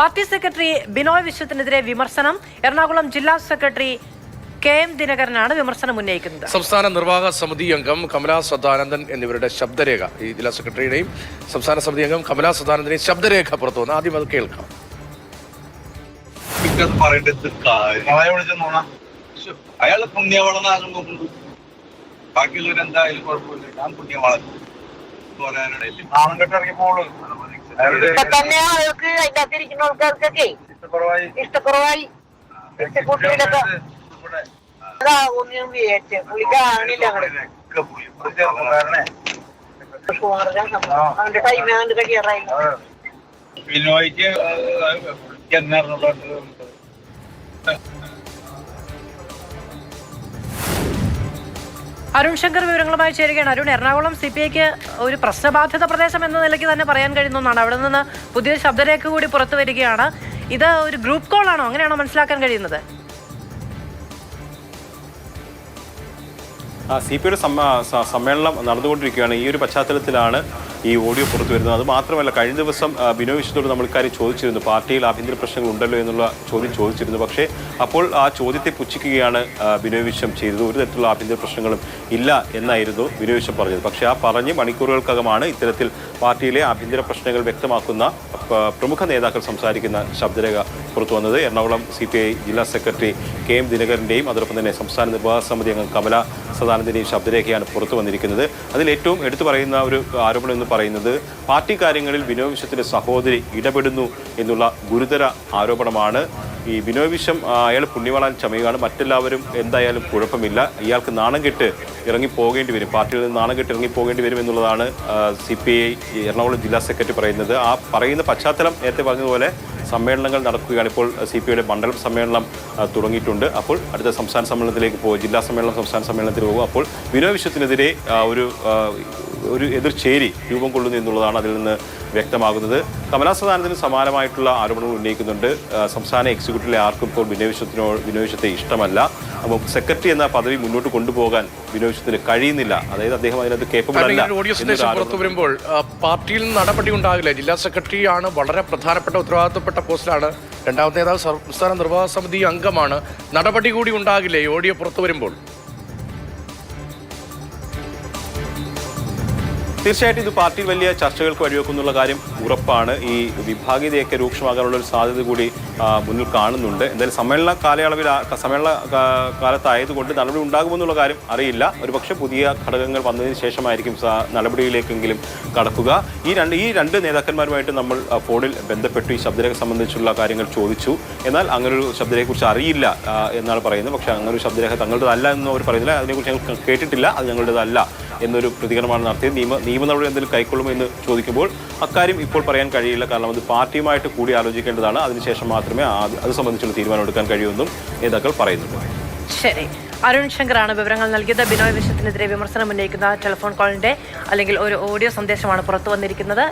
Party secretary Binoy വിശ്വത്തിനെതിരെ വിമർശനം. എറണാകുളം ജില്ലാ secretary K M ദിനകരനാണ് വിമർശനം ഉന്നയിക്കുന്നത്. സംസ്ഥാന നിർവാഹക സമിതി അംഗം കമലാ സദാനന്ദൻ എന്നിവരുടെ ശബ്ദരേഖ. ഈ ജില്ലാ സെക്രട്ടറിയുടെയും സംസ്ഥാന സമിതി അംഗം കമലാ സദാനന്ദനെയും ശബ്ദരേഖ പുറത്തു വന്നു. ആദ്യം അത് കേൾക്കാം. അയാളെ പുണ്യവളനാകും നോക്കുന്നു എന്തായാലും കുഴപ്പമില്ല. ഞാൻ പുണ്യവളൻ കെട്ടിറങ്ങി പോളൂ ഇപ്പൊ തന്നെ ആൾക്ക് അതിന്റെ അകത്തിരിക്കുന്ന ആൾക്കാർക്കൊക്കെ കുറവായി ഇഷ്ടക്കുറവായി. ഇഷ്ടക്കൂട്ടിലൊക്കെ അതാ ഒന്നും വിചാരിച്ചു പുള്ളി കാണില്ല അങ്ങോട്ട് ഒക്കെ പോയി ഒരു ചെറുപ്പക്കാരനെ. ഷുഗറിന്റെ സംഭവം അവന്റെ ടൈം അവന്റെ കഴിയാറായി ബിനോയ്ക്ക് എന്നറിഞ്ഞുള്ള അരുൺ ശങ്കർ വിവരങ്ങളുമായി ചേരുകയാണ്. അരുൺ എറണാകുളം സി പി ഐക്ക് ഒരു പ്രശ്നബാധിത പ്രദേശം എന്ന നിലയ്ക്ക് തന്നെ പറയാൻ കഴിയുന്ന ഒന്നാണ്. അവിടെ നിന്ന് പുതിയ ശബ്ദരേഖ കൂടി പുറത്തു വരികയാണ്. ഇത് ഒരു ഗ്രൂപ്പ് കോൾ ആണോ? അങ്ങനെയാണോ മനസ്സിലാക്കാൻ കഴിയുന്നത്? സി പി ഐയുടെ സമ്മേളനം നടന്നുകൊണ്ടിരിക്കുകയാണ്. ഈ ഒരു പശ്ചാത്തലത്തിലാണ് ഈ ഓഡിയോ പുറത്തു വരുന്നത്. അത് മാത്രമല്ല കഴിഞ്ഞ ദിവസം ബിനോ വിശ്വത്തോട് നമ്മൾ ഇക്കാര്യം ചോദിച്ചിരുന്നു. പാർട്ടിയിൽ ആഭ്യന്തര പ്രശ്നങ്ങൾ ഉണ്ടല്ലോ എന്നുള്ള ചോദ്യം ചോദിച്ചിരുന്നു. പക്ഷേ അപ്പോൾ ആ ചോദ്യത്തെ പുച്ഛിക്കുകയാണ് ബിനോ വിശ്വം ചെയ്തത്. ഒരു തരത്തിലുള്ള ആഭ്യന്തര പ്രശ്നങ്ങളും ഇല്ല എന്നായിരുന്നു ബിനോയ് വിശ്വം പറഞ്ഞത്. പക്ഷേ ആ പറഞ്ഞ് മണിക്കൂറുകൾക്കകമാണ് ഇത്തരത്തിൽ പാർട്ടിയിലെ ആഭ്യന്തര പ്രശ്നങ്ങൾ വ്യക്തമാക്കുന്ന പ്രമുഖ നേതാക്കൾ സംസാരിക്കുന്ന ശബ്ദരേഖ പുറത്തു വന്നത്. എറണാകുളം സി പി ഐ ജില്ലാ സെക്രട്ടറി കെ എം ദിനകരന്റെയും അതോടൊപ്പം തന്നെ സംസ്ഥാന നിർവാഹക സമിതി അംഗം കമല സദാനന്ദന്റെയും ശബ്ദരേഖയാണ് പുറത്തു വന്നിരിക്കുന്നത്. അതിൽ ഏറ്റവും എടുത്തു പറയുന്ന ഒരു ആരോപണം എന്ന് പറയുന്നത് പാർട്ടി കാര്യങ്ങളിൽ ബിനോയ് സഹോദരി ഇടപെടുന്നു എന്നുള്ള ഗുരുതര ആരോപണമാണ്. ഈ ബിനോയ് അയാൾ പുണ്യവാളാൻ ചമയുകയാണ്. മറ്റെല്ലാവരും എന്തായാലും കുഴപ്പമില്ല. ഇയാൾക്ക് നാണം കെട്ട് ഇറങ്ങി പോകേണ്ടി വരും. പാർട്ടിയിൽ നിന്ന് നാണം കെട്ട് ഇറങ്ങി പോകേണ്ടി വരും എന്നുള്ളതാണ് സി പി ഐ എറണാകുളം ജില്ലാ സെക്രട്ടറി പറയുന്നത്. ആ പറയുന്ന പശ്ചാത്തലം നേരത്തെ പറഞ്ഞതുപോലെ സമ്മേളനങ്ങൾ നടക്കുകയാണ്. ഇപ്പോൾ സി പി ഐയുടെ മണ്ഡലം സമ്മേളനം തുടങ്ങിയിട്ടുണ്ട്. അപ്പോൾ അടുത്ത സംസ്ഥാന സമ്മേളനത്തിലേക്ക് പോകും. ജില്ലാ സമ്മേളനം സംസ്ഥാന സമ്മേളനത്തിൽ പോകും. അപ്പോൾ വിനോദ വിശ്വത്തിനെതിരെ ഒരു ഒരു എതിർചേരി രൂപം കൊള്ളുന്നു എന്നുള്ളതാണ് അതിൽ നിന്ന് വ്യക്തമാകുന്നത്. കമലാ സദാനന്ദന് സമാനമായിട്ടുള്ള ആരോപണങ്ങൾ ഉന്നയിക്കുന്നുണ്ട്. സംസ്ഥാന എക്സിക്യൂട്ടീവിലെ ആർക്കും ഇപ്പോൾ ബിനോവിശ്വത്തിനോ ബിനോവിശ്വത്തെ ഇഷ്ടമല്ല. അപ്പോൾ സെക്രട്ടറി എന്ന പദവി മുന്നോട്ട് കൊണ്ടുപോകാൻ ബിനോവിശ്വത്തിന് കഴിയുന്നില്ല. അതായത് അദ്ദേഹം അതിനകത്ത് കേപ്പബിൾ അല്ല പുറത്തു വരുമ്പോൾ പാർട്ടിയിൽ നിന്ന് നടപടി ഉണ്ടാകില്ല. ജില്ലാ സെക്രട്ടറി ആണ് വളരെ പ്രധാനപ്പെട്ട ഉത്തരവാദിത്തപ്പെട്ട പോസ്റ്റിലാണ്. രണ്ടാമത്തെ നേതാവ് സംസ്ഥാന നിർവാഹക സമിതി അംഗമാണ്. നടപടി കൂടി ഉണ്ടാകില്ലേ ഓഡിയോ പുറത്തു വരുമ്പോൾ. തീർച്ചയായിട്ടും ഇത് പാർട്ടിയിൽ വലിയ ചർച്ചകൾക്ക് വഴിവെക്കുന്നുള്ള കാര്യം ഉറപ്പാണ്. ഈ വിഭാഗീയതയൊക്കെ രൂക്ഷമാകാനുള്ള ഒരു സാധ്യത കൂടി മുന്നിൽ കാണുന്നുണ്ട്. എന്തായാലും സമ്മേളന കാലയളവിൽ സമ്മേളന കാലത്തായതുകൊണ്ട് നടപടി ഉണ്ടാകുമെന്നുള്ള കാര്യം അറിയില്ല. ഒരുപക്ഷെ പുതിയ ഘടകങ്ങൾ വന്നതിന് ശേഷമായിരിക്കും നടപടിയിലേക്കെങ്കിലും കടക്കുക. ഈ രണ്ട് ഈ രണ്ട് നേതാക്കന്മാരുമായിട്ട് നമ്മൾ ഫോണിൽ ബന്ധപ്പെട്ടു. ഈ ശബ്ദരേഖ സംബന്ധിച്ചുള്ള കാര്യങ്ങൾ ചോദിച്ചു. എന്നാൽ അങ്ങനൊരു ശബ്ദരേഖയെക്കുറിച്ച് അറിയില്ല എന്നാണ് പറയുന്നത്. പക്ഷേ അങ്ങനൊരു ശബ്ദരേഖ തങ്ങളുടേതല്ല എന്ന് അവർ പറയുന്നില്ല. അതിനെക്കുറിച്ച് ഞങ്ങൾ കേട്ടിട്ടില്ല. അത് ഞങ്ങളുടേതല്ല. എന്നൊരു പ്രതികരണമാണ് നടത്തിയത്. നിയമ നിയമ നടപടി എന്തെങ്കിലും കൈക്കൊള്ളുമോ എന്ന് ചോദിക്കുമ്പോൾ അക്കാര്യം ഇപ്പോൾ പറയാൻ കഴിയില്ല. കാരണം അത് പാർട്ടിയുമായിട്ട് കൂടി ആലോചിക്കേണ്ടതാണ്. അതിനുശേഷം മാത്രമേ അത് സംബന്ധിച്ചുള്ള തീരുമാനം എടുക്കാൻ കഴിയുമെന്നും നേതാക്കൾ പറയുന്നുണ്ട്. ശരി. അരുൺ ശങ്കറാണ് വിവരങ്ങൾ നൽകിയത്. ബിനോയ് വിശ്വത്തിനെതിരെ വിമർശനം ഉന്നയിക്കുന്ന ടെലിഫോൺ കോളിന്റെ അല്ലെങ്കിൽ ഒരു ഓഡിയോ സന്ദേശമാണ് പുറത്തു വന്നിരിക്കുന്നത്.